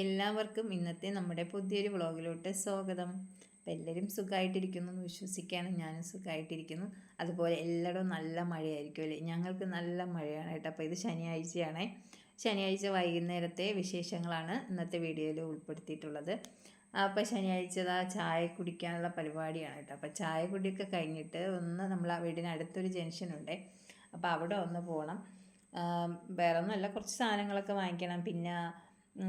എല്ലാവർക്കും ഇന്നത്തെ നമ്മുടെ പുതിയൊരു വ്ളോഗിലോട്ട് സ്വാഗതം. അപ്പം എല്ലാവരും സുഖമായിട്ടിരിക്കുന്നു എന്ന് വിശ്വസിക്കുകയാണ്. ഞാനും സുഖമായിട്ടിരിക്കുന്നു അതുപോലെ എല്ലായിടവും നല്ല മഴയായിരിക്കും അല്ലേ? ഞങ്ങൾക്ക് നല്ല മഴയാണ് കേട്ടോ. അപ്പോൾ ഇത് ശനിയാഴ്ചയാണ്. ശനിയാഴ്ച വൈകുന്നേരത്തെ വിശേഷങ്ങളാണ് ഇന്നത്തെ വീഡിയോയിൽ ഉൾപ്പെടുത്തിയിട്ടുള്ളത്. അപ്പോൾ ശനിയാഴ്ച ചായ കുടിക്കാനുള്ള പരിപാടിയാണ് കേട്ടോ. അപ്പോൾ ചായ കുടിയൊക്കെ കഴിഞ്ഞിട്ട് ഒന്ന് നമ്മൾ ആ വീടിന് അടുത്തൊരു ജംഗ്ഷനുണ്ട്. അപ്പോൾ അവിടെ ഒന്ന് പോകണം വേറെ ഒന്നുമല്ല കുറച്ച് സാധനങ്ങളൊക്കെ വാങ്ങിക്കണം. പിന്നെ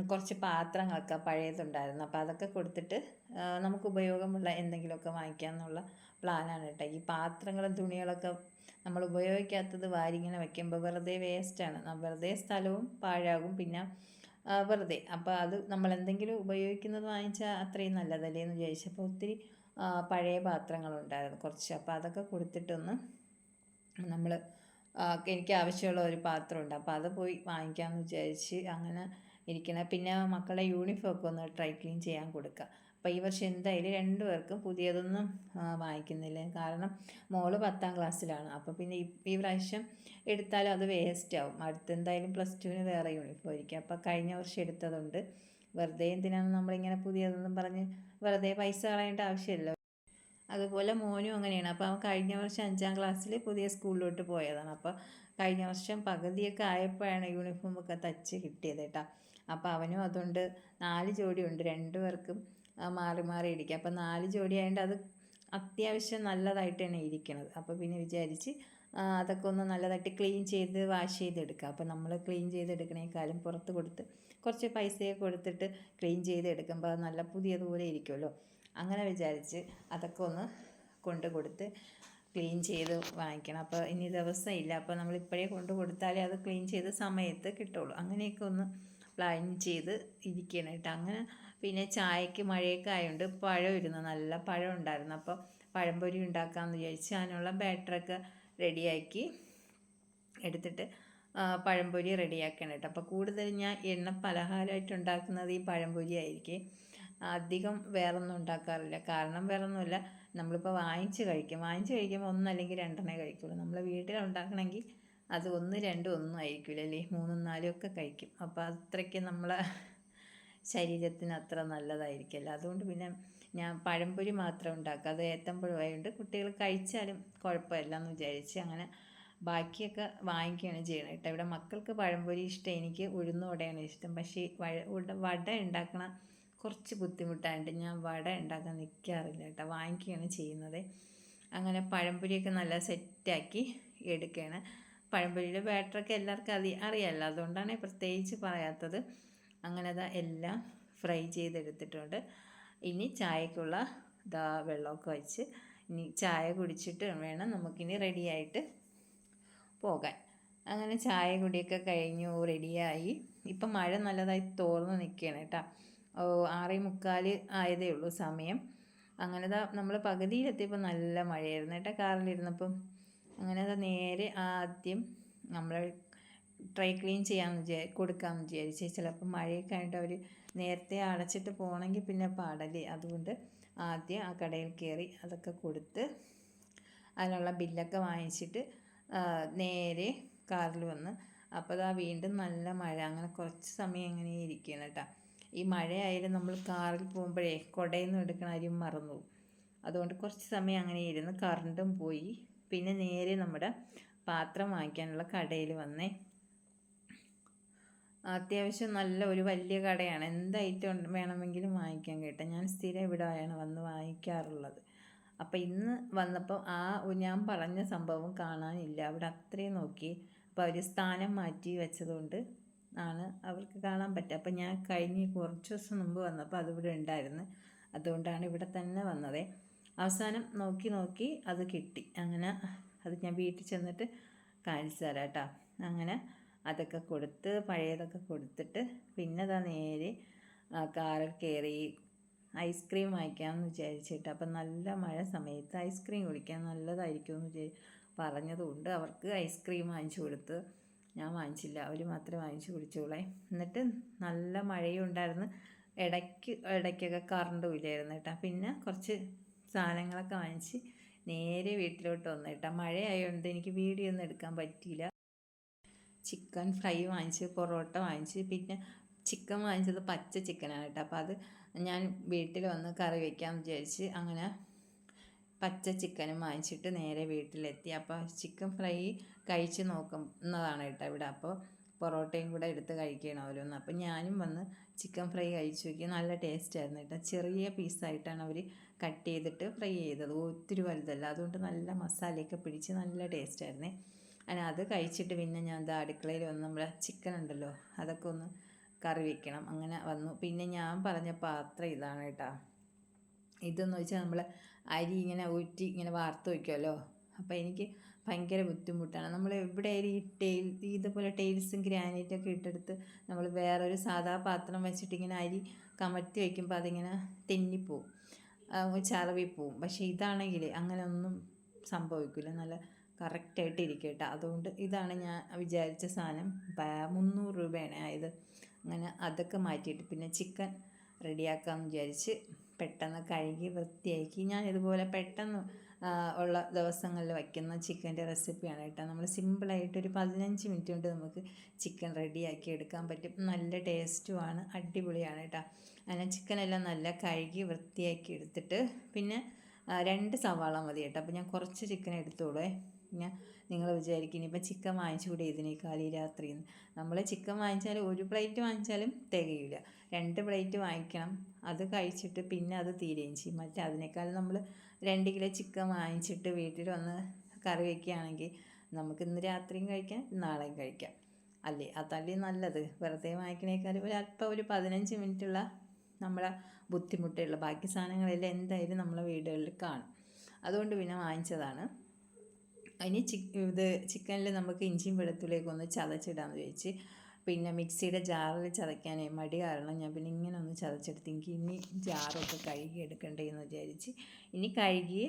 കുറച്ച് പാത്രങ്ങളൊക്കെ പഴയതുണ്ടായിരുന്നു. അപ്പോൾ അതൊക്കെ കൊടുത്തിട്ട് നമുക്ക് ഉപയോഗമുള്ള എന്തെങ്കിലുമൊക്കെ വാങ്ങിക്കാമെന്നുള്ള പ്ലാനാണ് കേട്ടോ. ഈ പാത്രങ്ങളും തുണികളൊക്കെ നമ്മൾ ഉപയോഗിക്കാത്തത് വാരിങ്ങനെ വയ്ക്കുമ്പോൾ വെറുതെ വേസ്റ്റാണ്. വെറുതെ സ്ഥലവും പാഴാകും. പിന്നെ വെറുതെ. അപ്പോൾ അത് നമ്മൾ എന്തെങ്കിലും ഉപയോഗിക്കുന്നത് വാങ്ങിച്ചാൽ അത്രയും നല്ലതല്ലേ എന്ന് വിചാരിച്ചപ്പോൾ ഒത്തിരി പഴയ പാത്രങ്ങളുണ്ടായിരുന്നു കുറച്ച്. അപ്പോൾ അതൊക്കെ കൊടുത്തിട്ടൊന്ന് നമ്മൾ എനിക്ക് ആവശ്യമുള്ള ഒരു പാത്രമുണ്ട്. അപ്പോൾ അത് പോയി വാങ്ങിക്കാമെന്ന് വിചാരിച്ച് അങ്ങനെ ഇരിക്കുന്നത് പിന്നെ മക്കളുടെ യൂണിഫോം ഒക്കെ ഒന്ന് ഡ്രൈ ക്ലീൻ ചെയ്യാൻ കൊടുക്കുക അപ്പോൾ ഈ വർഷം എന്തായാലും രണ്ടു പേർക്കും പുതിയതൊന്നും വാങ്ങിക്കുന്നില്ല. കാരണം മോൾ പത്താം ക്ലാസ്സിലാണ്. അപ്പോൾ പിന്നെ ഈ പ്രാവശ്യം എടുത്താലും അത് വേസ്റ്റ് ആവും. അടുത്തെന്തായാലും പ്ലസ് ടുവിന് വേറെ യൂണിഫോം ആയിരിക്കും. അപ്പോൾ കഴിഞ്ഞ വർഷം എടുത്തതുണ്ട്. വെറുതെ എന്തിനാണ് നമ്മളിങ്ങനെ പുതിയതൊന്നും പറഞ്ഞ് വെറുതെ പൈസ കളയേണ്ട ആവശ്യമില്ല അതുപോലെ മോനും അങ്ങനെയാണ്. അപ്പോൾ അവൻ കഴിഞ്ഞ വർഷം അഞ്ചാം ക്ലാസ്സിൽ പുതിയ സ്കൂളിലോട്ട് പോയതാണ്. അപ്പോൾ കഴിഞ്ഞ വർഷം പകുതിയൊക്കെ ആയപ്പോഴാണ് യൂണിഫോമൊക്കെ തച്ച് കിട്ടിയത് കേട്ടോ. അപ്പോൾ അവനും അതുകൊണ്ട് നാല് ജോഡി ഉണ്ട് രണ്ട് പേർക്കും മാറി മാറി ഇരിക്കുക അപ്പോൾ നാല് ജോഡി ആയതുകൊണ്ട് അത് അത്യാവശ്യം നല്ലതായിട്ടാണ് ഇരിക്കുന്നത് അപ്പോൾ പിന്നെ വിചാരിച്ച് അതൊക്കെ ഒന്ന് നല്ലതായിട്ട് ക്ലീൻ ചെയ്ത് വാഷ് ചെയ്തെടുക്കുക അപ്പോൾ നമ്മൾ ക്ലീൻ ചെയ്തെടുക്കണേക്കാളും പുറത്ത് കൊടുത്ത് കുറച്ച് പൈസയൊക്കെ കൊടുത്തിട്ട് ക്ലീൻ ചെയ്തെടുക്കുമ്പോൾ അത് നല്ല പുതിയതുപോലെ ഇരിക്കുമല്ലോ. അങ്ങനെ വിചാരിച്ച് അതൊക്കെ ഒന്ന് കൊണ്ട് കൊടുത്ത് ക്ലീൻ ചെയ്ത് വാങ്ങിക്കണം. അപ്പോൾ ഇനി ദിവസം ഇല്ല അപ്പോൾ നമ്മൾ ഇപ്പോഴേ കൊണ്ട് കൊടുത്താലേ അത് ക്ലീൻ ചെയ്ത സമയത്ത് കിട്ടുള്ളൂ. അങ്ങനെയൊക്കെ ഒന്ന് പ്ലാൻ ചെയ്ത് ഇരിക്കണം കേട്ടോ. അങ്ങനെ പിന്നെ ചായക്ക് മഴയൊക്കെ ആയതുകൊണ്ട് പഴം ഇരുന്നു നല്ല പഴം ഉണ്ടായിരുന്നു. അപ്പോൾ പഴംപൊരി ഉണ്ടാക്കാമെന്ന് വിചാരിച്ച് അതിനുള്ള ബാറ്ററൊക്കെ റെഡിയാക്കി എടുത്തിട്ട് പഴംപൊരി റെഡിയാക്കണം കേട്ടോ. അപ്പോൾ കൂടുതൽ ഞാൻ എണ്ണ പലഹാരമായിട്ട് ഉണ്ടാക്കുന്നത് ഈ പഴംപൊരി ആയിരിക്കും. അധികം വേറൊന്നും ഉണ്ടാക്കാറില്ല. കാരണം വേറൊന്നുമില്ല. നമ്മളിപ്പോൾ വാങ്ങിച്ച് കഴിക്കും. വാങ്ങിച്ച് കഴിക്കുമ്പോൾ ഒന്നല്ലെങ്കിൽ രണ്ടെണ്ണേ കഴിക്കുള്ളൂ. നമ്മൾ വീട്ടിൽ ഉണ്ടാക്കണമെങ്കിൽ അത് ഒന്ന് രണ്ടും ഒന്നും ആയിരിക്കില്ല അല്ലേ? മൂന്നും നാലും ഒക്കെ കഴിക്കും. അപ്പോൾ അത്രയ്ക്ക് നമ്മളെ ശരീരത്തിന് അത്ര നല്ലതായിരിക്കില്ല. അതുകൊണ്ട് പിന്നെ ഞാൻ പഴംപൊരി മാത്രം ഉണ്ടാക്കുക അത് ഏത്തമ്പഴമായതുകൊണ്ട് കുട്ടികൾ കഴിച്ചാലും കുഴപ്പമില്ല എന്ന് വിചാരിച്ച് അങ്ങനെ ബാക്കിയൊക്കെ വാങ്ങിക്കുകയാണ് ചെയ്യണം കേട്ടോ. ഇവിടെ മക്കൾക്ക് പഴംപൊരി ഇഷ്ടം എനിക്ക് ഉഴുന്നോടെയാണ് ഇഷ്ടം. പക്ഷേ വട ഉണ്ടാക്കണ കുറച്ച് ബുദ്ധിമുട്ടായിട്ട് ഞാൻ വട ഉണ്ടാക്കാൻ നിൽക്കാറില്ല കേട്ടോ. വാങ്ങിക്കുകയാണ് ചെയ്യുന്നത്. അങ്ങനെ പഴംപൊരിയൊക്കെ നല്ല സെറ്റാക്കി എടുക്കുകയാണ്. പഴംപൊരിയുടെ ബാറ്ററൊക്കെ എല്ലാവർക്കും അതി അറിയാമല്ലോ അതുകൊണ്ടാണ് പ്രത്യേകിച്ച് പറയാത്തത്. അങ്ങനെ അതാ എല്ലാം ഫ്രൈ ചെയ്തെടുത്തിട്ടുണ്ട്. ഇനി ചായക്കുള്ള ഇതാ വെള്ളമൊക്കെ വെച്ച് ഇനി ചായ കുടിച്ചിട്ട് വേണം നമുക്കിനി റെഡിയായിട്ട് പോകാൻ. അങ്ങനെ ചായ കുടിയൊക്കെ കഴിഞ്ഞു റെഡിയായി ഇപ്പം മഴ നല്ലതായി തോർന്ന് നിൽക്കുകയാണ് കേട്ടോ. ആറേ മുക്കാൽ ആയതേ ഉള്ളൂ സമയം. അങ്ങനെ നമ്മൾ പകുതിയിലെത്തിയപ്പോൾ നല്ല മഴയായിരുന്നു കേട്ടോ കാറിലിരുന്നപ്പം. അങ്ങനെ അത് നേരെ ആദ്യം നമ്മൾ ഡ്രൈ ക്ലീൻ ചെയ്യാമെന്ന് വിചാരി കൊടുക്കാമെന്ന് വിചാരിച്ച്. ചിലപ്പോൾ മഴയൊക്കെ ആയിട്ട് അവർ നേരത്തെ അടച്ചിട്ട് പോകണമെങ്കിൽ പിന്നെ പാടല്ലേ അതുകൊണ്ട് ആദ്യം ആ കടയിൽ കയറി അതൊക്കെ കൊടുത്ത് അതിനുള്ള ബില്ലൊക്കെ വാങ്ങിച്ചിട്ട് നേരെ കാറിൽ വന്ന്. അപ്പോൾ അതാ വീണ്ടും നല്ല മഴ. അങ്ങനെ കുറച്ച് സമയം ഇങ്ങനെ ഇരിക്കുകയാണ് കേട്ടോ ഈ മഴയായാലും നമ്മൾ കാറിൽ പോകുമ്പോഴേ കുടയിൽ നിന്ന് എടുക്കണ കാര്യം മറന്നു അതുകൊണ്ട് കുറച്ച് സമയം അങ്ങനെ ഇരുന്ന് കറണ്ടും പോയി. പിന്നെ നേരെ നമ്മുടെ പാത്രം വാങ്ങിക്കാനുള്ള കടയിൽ വന്നേ. അത്യാവശ്യം നല്ല ഒരു വലിയ കടയാണ്. എന്ത് ഐറ്റം വേണമെങ്കിലും വാങ്ങിക്കാൻ കേട്ടോ. ഞാൻ സ്ഥിരം ഇവിടെയാണ് വന്ന് വാങ്ങിക്കാറുള്ളത്. അപ്പോൾ ഇന്ന് വന്നപ്പോൾ ആ ഞാൻ പറഞ്ഞ സംഭവം കാണാനില്ല. അവിടെ അത്രയും നോക്കി. അപ്പോൾ അവർ സ്ഥാനം മാറ്റി വെച്ചതുകൊണ്ട് ആണ് അവർക്ക് കാണാൻ പറ്റുക. അപ്പോൾ ഞാൻ കഴിഞ്ഞ് കുറച്ച് ദിവസം മുമ്പ് വന്നപ്പോൾ അതിവിടെ ഉണ്ടായിരുന്നു. അതുകൊണ്ടാണ് ഇവിടെ തന്നെ വന്നത്. അവസാനം നോക്കി നോക്കി അത് കിട്ടി. അങ്ങനെ അത് ഞാൻ വീട്ടിൽ ചെന്നിട്ട് കാണിച്ചു തരാം കേട്ടോ. അങ്ങനെ അതൊക്കെ കൊടുത്ത് പഴയതൊക്കെ കൊടുത്തിട്ട് പിന്നെ അതാ നേരെ കാറിൽ കയറി ഐസ്ക്രീം വാങ്ങിക്കാമെന്ന് വിചാരിച്ചിട്ട് അപ്പം നല്ല മഴ സമയത്ത് ഐസ്ക്രീം കുടിക്കാൻ നല്ലതായിരിക്കും എന്ന് വിചാരി പറഞ്ഞതുകൊണ്ട് അവർക്ക് ഐസ്ക്രീം വാങ്ങിച്ചു കൊടുത്ത് ഞാൻ വാങ്ങിച്ചില്ല. അവർ മാത്രമേ വാങ്ങിച്ചു കുടിച്ചോളേ. എന്നിട്ട് നല്ല മഴയും ഉണ്ടായിരുന്നു. ഇടയ്ക്ക് ഇടയ്ക്കൊക്കെ കറണ്ടും ഇല്ലായിരുന്നു കേട്ടോ. പിന്നെ കുറച്ച് സാധനങ്ങളൊക്കെ വാങ്ങിച്ച് നേരെ വീട്ടിലോട്ട് വന്നു കേട്ടോ. മഴയായതുകൊണ്ട് എനിക്ക് വീഡിയോ ഒന്നും എടുക്കാൻ പറ്റിയില്ല. ചിക്കൻ ഫ്രൈ വാങ്ങിച്ച് പൊറോട്ട വാങ്ങിച്ച് പിന്നെ ചിക്കൻ വാങ്ങിച്ചത് പച്ച ചിക്കനാണ് കേട്ടോ. അപ്പോൾ അത് ഞാൻ വീട്ടിൽ വന്ന് കറി വയ്ക്കാമെന്ന് വിചാരിച്ച് അങ്ങനെ പച്ച ചിക്കനും വാങ്ങിച്ചിട്ട് നേരെ വീട്ടിലെത്തി. അപ്പോൾ ചിക്കൻ ഫ്രൈ കഴിച്ച് നോക്കുന്നതാണ് കേട്ടോ ഇവിടെ. അപ്പോൾ പൊറോട്ടയും കൂടെ എടുത്ത് കഴിക്കണം ഓരോന്ന്. അപ്പോൾ ഞാനും വന്ന് ചിക്കൻ ഫ്രൈ കഴിച്ചു നോക്കി. നല്ല ടേസ്റ്റ് ആയിരുന്നു കേട്ടോ. ചെറിയ പീസായിട്ടാണ് അവർ കട്ട് ചെയ്തിട്ട് ഫ്രൈ ചെയ്തത്. ഒത്തിരി വലുതല്ല. അതുകൊണ്ട് നല്ല മസാലയൊക്കെ പിടിച്ച് നല്ല ടേസ്റ്റ് ആയിരുന്നേ അങ്ങനെ അത് കഴിച്ചിട്ട് പിന്നെ ഞാൻ എന്താ അടുക്കളയിൽ വന്ന് നമ്മുടെ ചിക്കൻ ഉണ്ടല്ലോ അതൊക്കെ ഒന്ന് കറി വെക്കണം. അങ്ങനെ വന്നു. പിന്നെ ഞാൻ പറഞ്ഞ പാത്രം ഇതാണ് കേട്ടോ. ഇതെന്ന് വെച്ചാൽ നമ്മൾ അരി ഇങ്ങനെ ഊറ്റി ഇങ്ങനെ വാർത്ത് വയ്ക്കുമല്ലോ അപ്പോൾ എനിക്ക് ഭയങ്കര ബുദ്ധിമുട്ടാണ്. നമ്മൾ എവിടെയായാലും ഈ ടെയിൽ ഇതുപോലെ ടൈൽസും ഗ്രാനൈറ്റൊക്കെ ഇട്ടെടുത്ത് നമ്മൾ വേറൊരു സാധാ പാത്രം വെച്ചിട്ട് ഇങ്ങനെ അരി കമഴ്ത്തി വയ്ക്കുമ്പോൾ അതിങ്ങനെ തെന്നിപ്പോവും. ചളവിപ്പോവും പക്ഷേ ഇതാണെങ്കിൽ അങ്ങനെ ഒന്നും സംഭവിക്കില്ല നല്ല കറക്റ്റായിട്ട് ഇരിക്കും കേട്ടോ അതുകൊണ്ട് ഇതാണ് ഞാൻ വിചാരിച്ച സാധനം. മുന്നൂറ് രൂപയാണ്. ആയത് അങ്ങനെ അതൊക്കെ മാറ്റിയിട്ട് പിന്നെ ചിക്കൻ റെഡിയാക്കാമെന്ന് വിചാരിച്ച് പെട്ടെന്ന് കഴുകി വൃത്തിയാക്കി. ഞാൻ ഇതുപോലെ പെട്ടെന്ന് ഉള്ള ദിവസങ്ങളിൽ വയ്ക്കുന്ന ചിക്കന്റെ റെസിപ്പിയാണ് കേട്ടോ. നമ്മൾ സിമ്പിളായിട്ട് ഒരു പതിനഞ്ച് മിനിറ്റ് കൊണ്ട് നമുക്ക് ചിക്കൻ റെഡിയാക്കി എടുക്കാൻ പറ്റും. നല്ല ടേസ്റ്റുമാണ് അടിപൊളിയാണ് കേട്ടോ. അങ്ങനെ ചിക്കനെല്ലാം നല്ല കഴുകി വൃത്തിയാക്കി എടുത്തിട്ട് പിന്നെ രണ്ട് സവാള മതി കേട്ടോ. അപ്പോൾ ഞാൻ കുറച്ച് ചിക്കൻ എടുത്തോളേ ഞാൻ നിങ്ങൾ വിചാരിക്കും ഇനിയിപ്പോൾ ചിക്കൻ വാങ്ങിച്ചുകൂടെ ഇതിനേക്കാൾ ഈ രാത്രി നമ്മൾ ചിക്കൻ വാങ്ങിച്ചാൽ ഒരു പ്ലേറ്റ് വാങ്ങിച്ചാലും തികയില്ല രണ്ട് പ്ലേറ്റ് വാങ്ങിക്കണം. അത് കഴിച്ചിട്ട് പിന്നെ അത് തീരുകയും ചെയ്യും. മറ്റേ അതിനേക്കാൾ നമ്മൾ രണ്ട് കിലോ ചിക്കൻ വാങ്ങിച്ചിട്ട് വീട്ടിൽ വന്ന് കറി വയ്ക്കുകയാണെങ്കിൽ നമുക്ക് ഇന്ന് രാത്രിയും കഴിക്കാം നാളെയും കഴിക്കാം. അല്ലേ? ആ തല്ലി നല്ലത്. വെറുതെ വാങ്ങിക്കണേക്കാൾ ഒരു അല്പം ഒരു പതിനഞ്ച് മിനിറ്റുള്ള നമ്മളെ ബുദ്ധിമുട്ടുള്ള ബാക്കി സാധനങ്ങളെല്ലാം എന്തായാലും നമ്മളെ വീടുകളിൽ കാണും. അതുകൊണ്ട് പിന്നെ വാങ്ങിച്ചതാണ്. ഇനി ചി ഇത് ചിക്കനിൽ നമുക്ക് ഇഞ്ചിയും വെളുത്തുള്ളിയൊക്കെ ഒന്ന് ചതച്ചിടാമെന്ന് ചോദിച്ച് പിന്നെ മിക്സിയുടെ ജാറിൽ ചതയ്ക്കാനേ മടി കാരണം ഞാൻ പിന്നെ ഇങ്ങനെ ഒന്ന് ചതച്ചെടുത്ത് എനിക്ക് ഇനി ജാറൊക്കെ കഴുകി എടുക്കണ്ടേ എന്ന് വിചാരിച്ച് ഇനി കഴുകി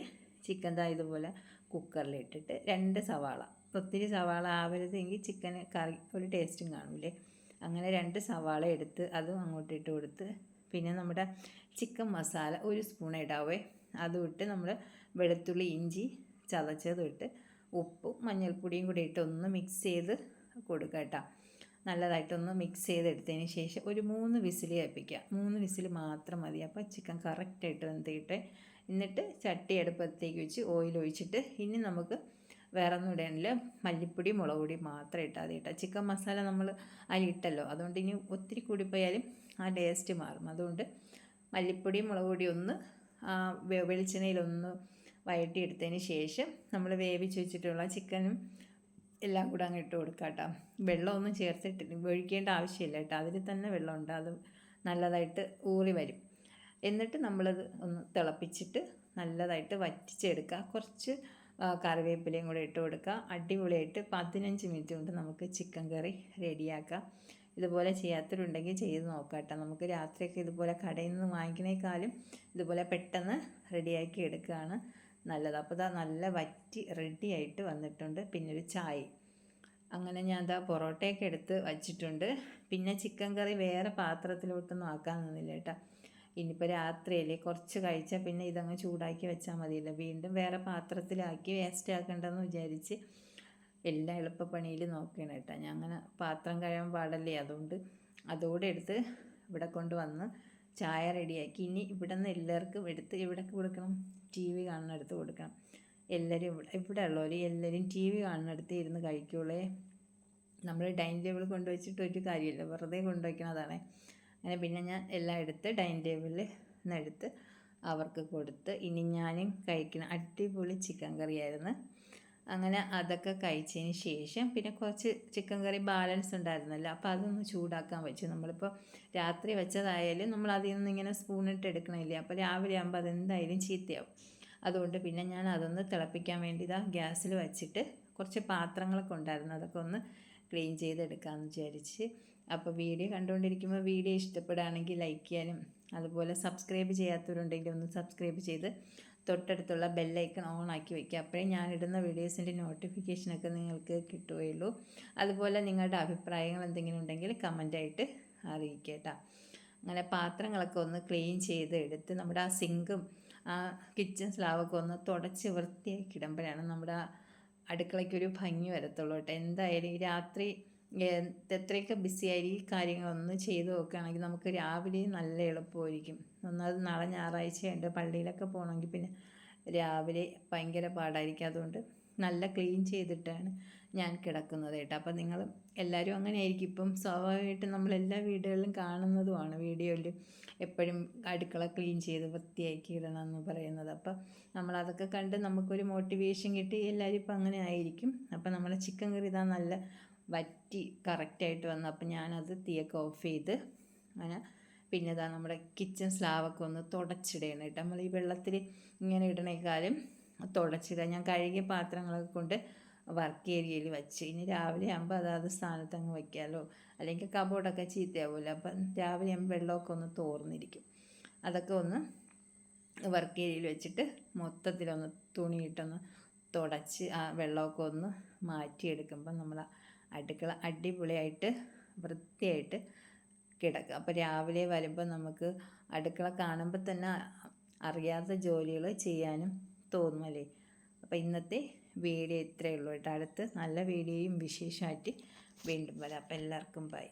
ചിക്കൻ ദാ ഇതുപോലെ കുക്കറിലിട്ടിട്ട് രണ്ട് സവാള. ഒത്തിരി സവാള ആവരുതെങ്കിൽ ചിക്കൻ കറി ഒരു ടേസ്റ്റും കാണൂലേ. അങ്ങനെ രണ്ട് സവാള എടുത്ത് അതും അങ്ങോട്ട് ഇട്ട് കൊടുത്ത് പിന്നെ നമ്മുടെ ചിക്കൻ മസാല ഒരു സ്പൂൺ ഇടാവേ. അതും ഇട്ട് നമ്മൾ വെളുത്തുള്ളി ഇഞ്ചി ചതച്ചതും ഇട്ട് ഉപ്പും മഞ്ഞൾപ്പൊടിയും കൂടി ഇട്ട് ഒന്ന് മിക്സ് ചെയ്ത് കൊടുക്കാം കേട്ടോ നല്ലതായിട്ടൊന്ന് മിക്സ് ചെയ്തെടുത്തതിന് ശേഷം ഒരു മൂന്ന് വിസിൽ കേൾപ്പിക്കുക മൂന്ന് വിസിൽ മാത്രം മതി. അപ്പോൾ ചിക്കൻ കറക്റ്റായിട്ട് വെന്തിട്ട് എന്നിട്ട് ചട്ടി അടുപ്പത്തേക്ക് വെച്ച് ഓയിൽ ഒഴിച്ചിട്ട് ഇനി നമുക്ക് വേറെ ഒന്നും ഇടാനില്ല മല്ലിപ്പൊടി മുളക് പൊടി മാത്രം ഇട്ടാൽ മതി ചിക്കൻ മസാല നമ്മൾ അതിലിട്ടല്ലോ അതുകൊണ്ട് ഇനി ഒത്തിരി കൂടിപ്പോയാലും ആ ടേസ്റ്റ് മാറും. അതുകൊണ്ട് മല്ലിപ്പൊടി മുളക് പൊടി ഒന്ന് വെളിച്ചെണ്ണയിലൊന്ന് വഴറ്റിയെടുത്തതിന് ശേഷം നമ്മൾ വേവിച്ച് വെച്ചിട്ടുള്ള ചിക്കനും എല്ലാം കൂടെ അങ്ങ് ഇട്ട് കൊടുക്കാം കേട്ടോ വെള്ളമൊന്നും ചേർത്തിട്ട് ഒഴിക്കേണ്ട ആവശ്യമില്ല കേട്ടോ. അതിൽ തന്നെ വെള്ളമുണ്ട്. അത് നല്ലതായിട്ട് ഊറി വരും. എന്നിട്ട് നമ്മളത് ഒന്ന് തിളപ്പിച്ചിട്ട് നല്ലതായിട്ട് വറ്റിച്ചെടുക്കുക. കുറച്ച് കറിവേപ്പിലയും കൂടെ ഇട്ട് കൊടുക്കുക. അടിപൊളിയായിട്ട് പതിനഞ്ച് മിനിറ്റ് കൊണ്ട് നമുക്ക് ചിക്കൻ കറി റെഡിയാക്കാം. ഇതുപോലെ ചെയ്യാത്തവരുണ്ടെങ്കിൽ ചെയ്ത് നോക്കാം കേട്ടോ. നമുക്ക് രാത്രിയൊക്കെ ഇതുപോലെ കടയിൽ നിന്ന് വാങ്ങിക്കണേക്കാളും ഇതുപോലെ പെട്ടെന്ന് റെഡിയാക്കി എടുക്കുകയാണ് നല്ലത്. അപ്പോൾ ഇതാ നല്ല വറ്റി റെഡിയായിട്ട് വന്നിട്ടുണ്ട്. പിന്നെ ഒരു ചായ. അങ്ങനെ ഞാൻ എന്താ പൊറോട്ടയൊക്കെ എടുത്ത് വച്ചിട്ടുണ്ട്. പിന്നെ ചിക്കൻ കറി വേറെ പാത്രത്തിലോട്ടൊന്നും ആക്കാൻ നിന്നില്ല കേട്ടോ. ഇനിയിപ്പോൾ രാത്രിയല്ലേ കുറച്ച് കഴിച്ചാൽ പിന്നെ ഇതങ്ങ് ചൂടാക്കി വെച്ചാൽ മതിയല്ലോ. വീണ്ടും വേറെ പാത്രത്തിലാക്കി വേസ്റ്റ് ആക്കണ്ടെന്ന് വിചാരിച്ച് എല്ലാ എളുപ്പപ്പണിയിൽ നോക്കണം കേട്ടോ. ഞാൻ അങ്ങനെ പാത്രം കഴിയാൻ പാടല്ലേ അതുകൊണ്ട് അതോടെ എടുത്ത് ഇവിടെ കൊണ്ടുവന്ന് ചായ റെഡിയാക്കി. ഇനി ഇവിടെ നിന്ന് എല്ലാവർക്കും എടുത്ത് ഇവിടെ കൊടുക്കണം? ടി വി കാണുന്നിടത്ത് കൊടുക്കണം. എല്ലാവരും ഇവിടെ ഇവിടെ ഉള്ളവർ എല്ലാവരും ടി വി കാണുന്നിടത്ത് ഇരുന്ന് കഴിക്കുള്ളേ. നമ്മൾ ഡൈനിങ് ടേബിൾ കൊണ്ടുവച്ചിട്ട് ഒരു കാര്യമില്ല. വെറുതെ കൊണ്ടുവയ്ക്കണതാണ് അങ്ങനെ പിന്നെ ഞാൻ എല്ലാം എടുത്ത് ഡൈനിങ് ടേബിളിൽ നിന്നെടുത്ത് അവർക്ക് കൊടുത്ത് ഇനി ഞാനും കഴിക്കണം. അടിപൊളി ചിക്കൻ കറിയായിരുന്നു അങ്ങനെ അതൊക്കെ കഴിച്ചതിന് ശേഷം പിന്നെ കുറച്ച് ചിക്കൻ കറി ബാലൻസ് ഉണ്ടായിരുന്നല്ലോ. അപ്പോൾ അതൊന്ന് ചൂടാക്കാൻ വെച്ചു. നമ്മളിപ്പോൾ രാത്രി വെച്ചതായാലും നമ്മൾ അതിൽ നിന്ന് ഇങ്ങനെ സ്പൂണിട്ട് എടുക്കണില്ലേ? അപ്പോൾ രാവിലെ ആകുമ്പോൾ അതെന്തായാലും ചീത്തയാവും. അതുകൊണ്ട് പിന്നെ ഞാൻ അതൊന്ന് തിളപ്പിക്കാൻ വേണ്ടി ഇതാ ഗ്യാസിൽ വച്ചിട്ട് കുറച്ച് പാത്രങ്ങളൊക്കെ ഉണ്ടായിരുന്നു. അതൊക്കെ ഒന്ന് ക്ലീൻ ചെയ്തെടുക്കാമെന്ന് വിചാരിച്ച്. അപ്പോൾ വീഡിയോ കണ്ടുകൊണ്ടിരിക്കുമ്പോൾ വീഡിയോ ഇഷ്ടപ്പെടുകയാണെങ്കിൽ ലൈക്ക് ചെയ്യാനും അതുപോലെ സബ്സ്ക്രൈബ് ചെയ്യാത്തവരുണ്ടെങ്കിൽ ഒന്ന് സബ്സ്ക്രൈബ് ചെയ്ത് തൊട്ടടുത്തുള്ള ബെല്ലൈക്കൺ ഓൺ ആക്കി വയ്ക്കുക. അപ്പോഴേ ഞാനിടുന്ന വീഡിയോസിന്റെ നോട്ടിഫിക്കേഷനൊക്കെ നിങ്ങൾക്ക് കിട്ടുകയുള്ളൂ. അതുപോലെ നിങ്ങളുടെ അഭിപ്രായങ്ങൾ എന്തെങ്കിലും ഉണ്ടെങ്കിൽ കമന്റായിട്ട് അറിയിക്കുക കേട്ടോ. അങ്ങനെ പാത്രങ്ങളൊക്കെ ഒന്ന് ക്ലീൻ ചെയ്ത് എടുത്ത് നമ്മുടെ ആ സിങ്കും ആ കിച്ചൺ സ്ലാവൊക്കെ ഒന്ന് തുടച്ച് വൃത്തിയാക്കി ഇടുമ്പോഴാണ് നമ്മുടെ അടുക്കളയ്ക്കൊരു ഭംഗി വരത്തുള്ളൂ കേട്ടോ. എന്തായാലും ഈ രാത്രി എത്രയൊക്കെ ബിസി ആയി ഈ കാര്യങ്ങളൊന്ന് ചെയ്തു നോക്കുകയാണെങ്കിൽ നമുക്ക് രാവിലെ നല്ല എളുപ്പമായിരിക്കും. ഒന്നത് നാളെ ഞായറാഴ്ചയുണ്ട് പള്ളിയിലൊക്കെ പോകണമെങ്കിൽ പിന്നെ രാവിലെ ഭയങ്കര പാടായിരിക്കും. അതുകൊണ്ട് നല്ല ക്ലീൻ ചെയ്തിട്ടാണ് ഞാൻ കിടക്കുന്നത് കേട്ടോ. അപ്പം നിങ്ങൾ എല്ലാവരും അങ്ങനെ ആയിരിക്കും ഇപ്പം സ്വാഭാവികമായിട്ടും നമ്മൾ എല്ലാ വീടുകളിലും കാണുന്നതുമാണ് വീഡിയോയിൽ എപ്പോഴും അടുക്കള ക്ലീൻ ചെയ്ത് വൃത്തിയാക്കി ഇടണം എന്ന് പറയുന്നത്. അപ്പം നമ്മളതൊക്കെ കണ്ട് നമുക്കൊരു മോട്ടിവേഷൻ കിട്ടി എല്ലാവരും ഇപ്പം അങ്ങനെ ആയിരിക്കും. അപ്പം നമ്മളെ ചിക്കൻ കറി ഇതാ നല്ല വറ്റി കറക്റ്റായിട്ട് വന്നു. അപ്പം ഞാനത് തീയൊക്കെ ഓഫ് ചെയ്ത് അങ്ങനെ പിന്നെ ഇതാ നമ്മുടെ കിച്ചൺ സ്ലാവൊക്കെ ഒന്ന് തുടച്ചിടണം കേട്ടോ. നമ്മൾ ഈ വെള്ളത്തിൽ ഇങ്ങനെ ഇടണേക്കാളും തുടച്ചിടുക ഞാൻ കഴുകിയ പാത്രങ്ങളൊക്കെ കൊണ്ട് വർക്ക് ഏരിയയിൽ വെച്ച്. ഇനി രാവിലെ ആകുമ്പോൾ അതാത് സ്ഥാനത്ത് അങ്ങ് വയ്ക്കാമല്ലോ അല്ലെങ്കിൽ കബോർഡൊക്കെ ചീത്തയാവുമല്ലോ അപ്പം രാവിലെ ആകുമ്പോൾ വെള്ളമൊക്കെ ഒന്ന് തോർന്നിരിക്കും. അതൊക്കെ ഒന്ന് വർക്ക് ഏരിയയിൽ വെച്ചിട്ട് മൊത്തത്തിലൊന്ന് തുണിയിട്ടൊന്ന് തുടച്ച് ആ വെള്ളമൊക്കെ ഒന്ന് മാറ്റിയെടുക്കുമ്പോൾ നമ്മൾ അടുക്കള അടിപൊളിയായിട്ട് വൃത്തിയായിട്ട് കിടക്കുക. അപ്പോൾ രാവിലെ വരുമ്പോൾ നമുക്ക് അടുക്കള കാണുമ്പോൾ തന്നെ അറിയാത്ത ജോലികൾ ചെയ്യാനും തോന്നുമല്ലേ? അപ്പോൾ ഇന്നത്തെ വീഡിയോ ഇത്രയേ ഉള്ളൂ കേട്ടോ. അടുത്ത് നല്ല വീഡിയോയും വിശേഷമായിട്ട് വീണ്ടും വരാം. അപ്പോൾ എല്ലാവർക്കും ബൈ